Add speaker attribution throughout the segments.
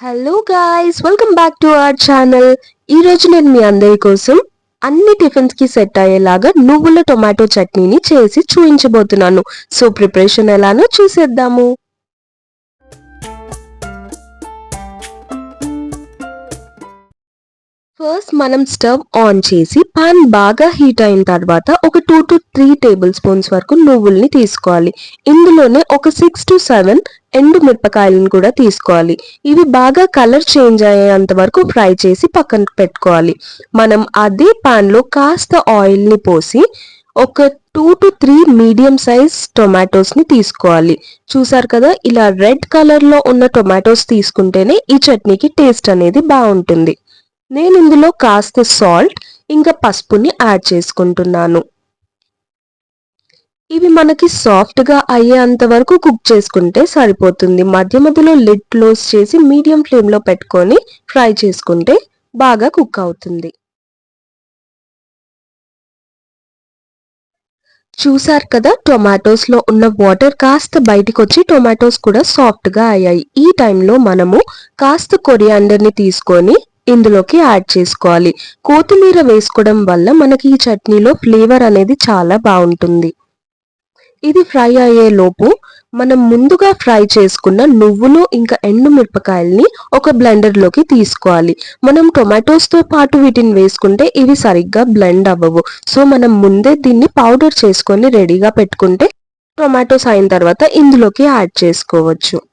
Speaker 1: Hello guys welcome back to our channel ఈ రోజు నేను మీ అందరి కోసం అన్ని టిఫిన్స్కి సెట్ అయ్యేలాగా నువ్వుల టొమాటో చట్నీని చేసి చూపించబోతున్నాను సో ప్రిపరేషన్ ఎలానో చూసేద్దాము. ఫస్ట్ మనం స్టవ్ ఆన్ చేసి పాన్ బాగా హీట్ అయిన తర్వాత ఒక two to three table spoons వరకు నువ్వుల్ని తీసుకోవాలి. ఇందులోనే ఒక సిక్స్ టు సెవెన్ ఎండు మిరపకాయలను కూడా తీసుకోవాలి. ఇవి బాగా కలర్ చేంజ్ అయ్యేంత వరకు ఫ్రై చేసి పక్కన పెట్టుకోవాలి. మనం అదే పాన్లో కాస్త ఆయిల్ని పోసి ఒక two to three medium size టొమాటోస్ని తీసుకోవాలి. చూసారు కదా ఇలా రెడ్ కలర్లో ఉన్న టొమాటోస్ తీసుకుంటేనే ఈ చట్నీకి టేస్ట్ అనేది బాగుంటుంది. నేను ఇందులో కాస్త సాల్ట్ ఇంకా పసుపుని యాడ్ చేసుకుంటున్నాను. ఇవి మనకి సాఫ్ట్గా అయ్యేంత వరకు కుక్ చేసుకుంటే సరిపోతుంది. మధ్య మధ్యలో లిడ్ క్లోజ్ చేసి మీడియం ఫ్లేమ్లో పెట్టుకొని ఫ్రై చేసుకుంటే బాగా కుక్ అవుతుంది. చూసారు కదా టొమాటోస్లో ఉన్న వాటర్ కాస్త బయటకు వచ్చి టొమాటోస్ కూడా సాఫ్ట్గా అయ్యాయి. ఈ టైంలో మనము కాస్త కొరియాండర్ని తీసుకొని ఇందులోకి యాడ్ చేసుకోవాలి. కొత్తిమీర వేసుకోవడం వల్ల మనకి ఈ చట్నీలో ఫ్లేవర్ అనేది చాలా బాగుంటుంది. ఇది ఫ్రై అయ్యే లోపు మనం ముందుగా ఫ్రై చేసుకున్న నువ్వులు ఇంకా ఎండు మిరపకాయల్ని ఒక బ్లెండర్లోకి తీసుకోవాలి. మనం టొమాటోస్తో పాటు వీటిని వేసుకుంటే ఇవి సరిగ్గా బ్లెండ్ అవ్వవు. సో మనం ముందే దీన్ని పౌడర్ చేసుకొని రెడీగా పెట్టుకుంటే టొమాటోస్ అయిన తర్వాత ఇందులోకి యాడ్ చేసుకోవచ్చు.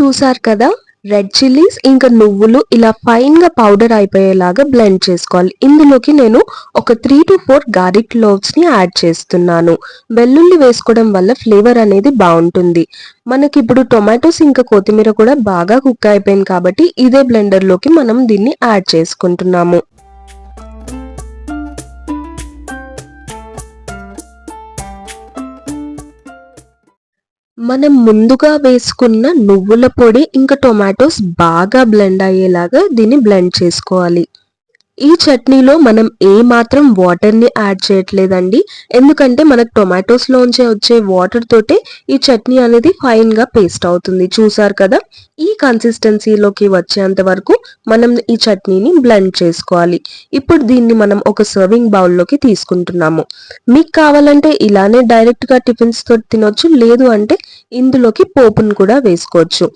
Speaker 1: చూసారు కదా? రెడ్ చిల్లీస్ ఇంకా నువ్వులు ఇలా ఫైన్గా పౌడర్ అయిపోయేలాగా బ్లెండ్ చేసుకోవాలి. ఇందులోకి నేను ఒక త్రీ టు ఫోర్ గార్లిక్ లోవ్స్ని యాడ్ చేస్తున్నాను. వెల్లుల్లి వేసుకోవడం వల్ల ఫ్లేవర్ అనేది బాగుంటుంది. మనకి ఇప్పుడు టొమాటోస్ ఇంకా కొత్తిమీర కూడా బాగా కుక్ అయిపోయింది కాబట్టి ఇదే బ్లెండర్లోకి మనం దీన్ని యాడ్ చేసుకుంటున్నాము. మనం ముందుగా వేసుకున్న నువ్వుల పొడి ఇంకా టొమాటోస్ బాగా బ్లెండ్ అయ్యేలాగా దీన్ని బ్లెండ్ చేసుకోవాలి. ఈ చట్నీలో మనం ఏ మాత్రం వాటర్ని యాడ్ చేయట్లేదండి. ఎందుకంటే మనకు టొమాటోస్లోంచే వచ్చే వాటర్ తోటే ఈ చట్నీ అనేది ఫైన్గా పేస్ట్ అవుతుంది. చూసారు కదా? ఈ కన్సిస్టెన్సీలోకి వచ్చేంత వరకు మనం ఈ చట్నీని బ్లెండ్ చేసుకోవాలి. ఇప్పుడు దీన్ని మనం ఒక సర్వింగ్ బౌల్లోకి తీసుకుంటున్నాము. మీకు కావాలంటే ఇలానే డైరెక్ట్గా టిఫిన్స్ తోటి తినొచ్చు లేదు అంటే ఇందులోకి పోపును కూడా వేసుకోవచ్చు.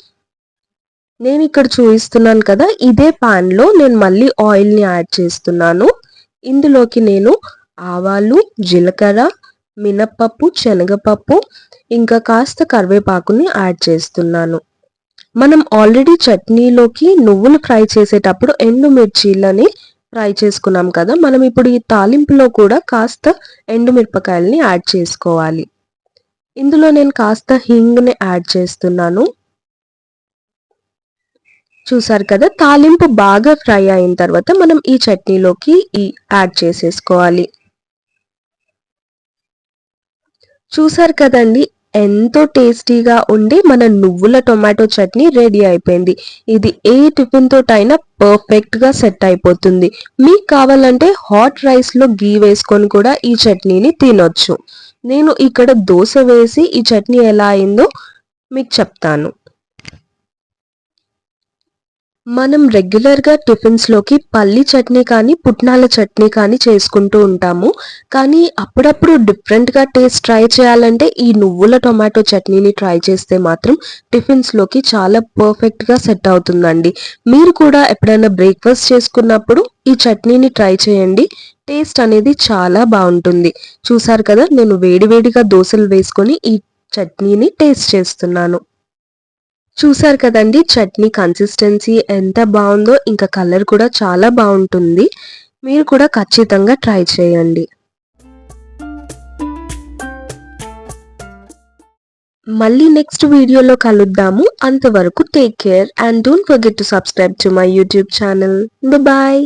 Speaker 1: నేను ఇక్కడ చూపిస్తున్నాను కదా ఇదే లో నేను మళ్ళీ ఆయిల్ని యాడ్ చేస్తున్నాను. ఇందులోకి నేను ఆవాలు జీలకర్ర మినప్పప్పు శనగపప్పు ఇంకా కాస్త కరివేపాకుని యాడ్ చేస్తున్నాను. మనం ఆల్రెడీ చట్నీలోకి నువ్వులు ఫ్రై చేసేటప్పుడు ఎండుమిర్చీలని ఫ్రై చేసుకున్నాం కదా మనం ఇప్పుడు ఈ తాలింపులో కూడా కాస్త ఎండుమిరపకాయలని యాడ్ చేసుకోవాలి. ఇందులో నేను కాస్త హింగ్ని యాడ్ చేస్తున్నాను. చూసారు కదా తాలింపు బాగా ఫ్రై అయిన తర్వాత మనం ఈ చట్నీలోకి ఈ యాడ్ చేసేసుకోవాలి. చూసారు కదండి ఎంతో టేస్టీగా ఉండి మన నువ్వుల టొమాటో చట్నీ రెడీ అయిపోయింది. ఇది ఏ టిఫిన్ తోటైనా పర్ఫెక్ట్గా సెట్ అయిపోతుంది. మీకు కావాలంటే హాట్ రైస్లో గీ వేసుకొని కూడా ఈ చట్నీని తినొచ్చు. నేను ఇక్కడ దోశ వేసి ఈ చట్నీ ఎలా అయిందో మీకు చెప్తాను. మనం రెగ్యులర్గా టిఫిన్స్లోకి పల్లి చట్నీ కానీ పుట్నాల చట్నీ కానీ చేసుకుంటూ ఉంటాము. కానీ అప్పుడప్పుడు డిఫరెంట్గా టేస్ట్ ట్రై చేయాలంటే ఈ నువ్వుల టొమాటో చట్నీని ట్రై చేస్తే మాత్రం టిఫిన్స్లోకి చాలా పర్ఫెక్ట్గా సెట్ అవుతుందండి. మీరు కూడా ఎప్పుడైనా బ్రేక్ఫాస్ట్ చేసుకున్నప్పుడు ఈ చట్నీని ట్రై చేయండి. టేస్ట్ అనేది చాలా బాగుంటుంది. చూసారు కదా నేను వేడివేడిగా దోశలు వేసుకొని ఈ చట్నీని టేస్ట్ చేస్తున్నాను. చూసారు కదండి చట్నీ కన్సిస్టెన్సీ ఎంత బాగుందో ఇంకా కలర్ కూడా చాలా బాగుంటుంది. మీరు కూడా ఖచ్చితంగా ట్రై చేయండి. మళ్ళీ నెక్స్ట్ వీడియోలో కలుద్దాము. అంతవరకు take care and don't forget to subscribe to my YouTube channel bye